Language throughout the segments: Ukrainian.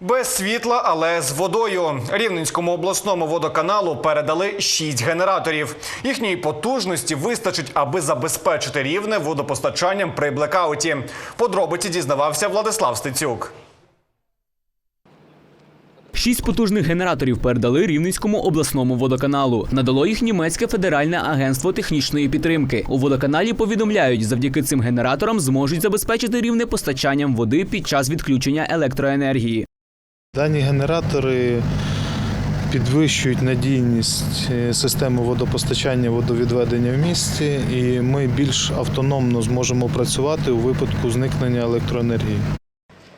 Без світла, але з водою. Рівненському обласному водоканалу передали шість генераторів. Їхньої потужності вистачить, аби забезпечити рівне водопостачанням при блекауті. Подробиці дізнавався Владислав Стецюк. Шість потужних генераторів передали Рівненському обласному водоканалу. Надало їх німецьке федеральне агентство технічної підтримки. У водоканалі повідомляють, завдяки цим генераторам зможуть забезпечити рівне постачанням води під час відключення електроенергії. Дані генератори підвищують надійність е, системи водопостачання водовідведення в місті, і ми більш автономно зможемо працювати у випадку зникнення електроенергії.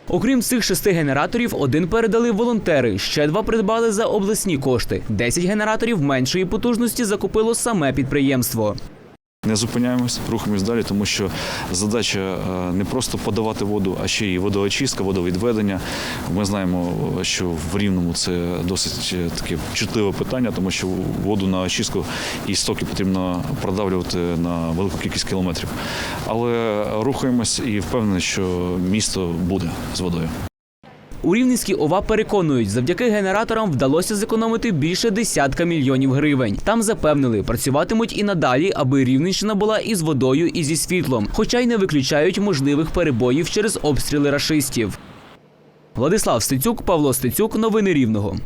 Окрім цих шести генераторів, один передали волонтери. Ще два придбали за обласні кошти. Десять генераторів меншої потужності закупило саме підприємство. Не зупиняємось, рухаємось далі, тому що задача е, не просто подавати воду, а ще й водоочистка, водовідведення. Ми знаємо, що в Рівному це досить е, таке чутливе питання, тому що воду на очистку і стоки потрібно продавлювати на велику кількість кілометрів. Але рухаємось і впевнений, що місто буде з водою. У Рівненській ОВА переконують, завдяки генераторам вдалося зекономити більше десятка мільйонів гривень. Там запевнили, працюватимуть і надалі, аби Рівненщина була і з водою, і зі світлом, хоча й не виключають можливих перебоїв через обстріли рашистів. Владислав Стецюк, Павло Стецюк, новини Рівного.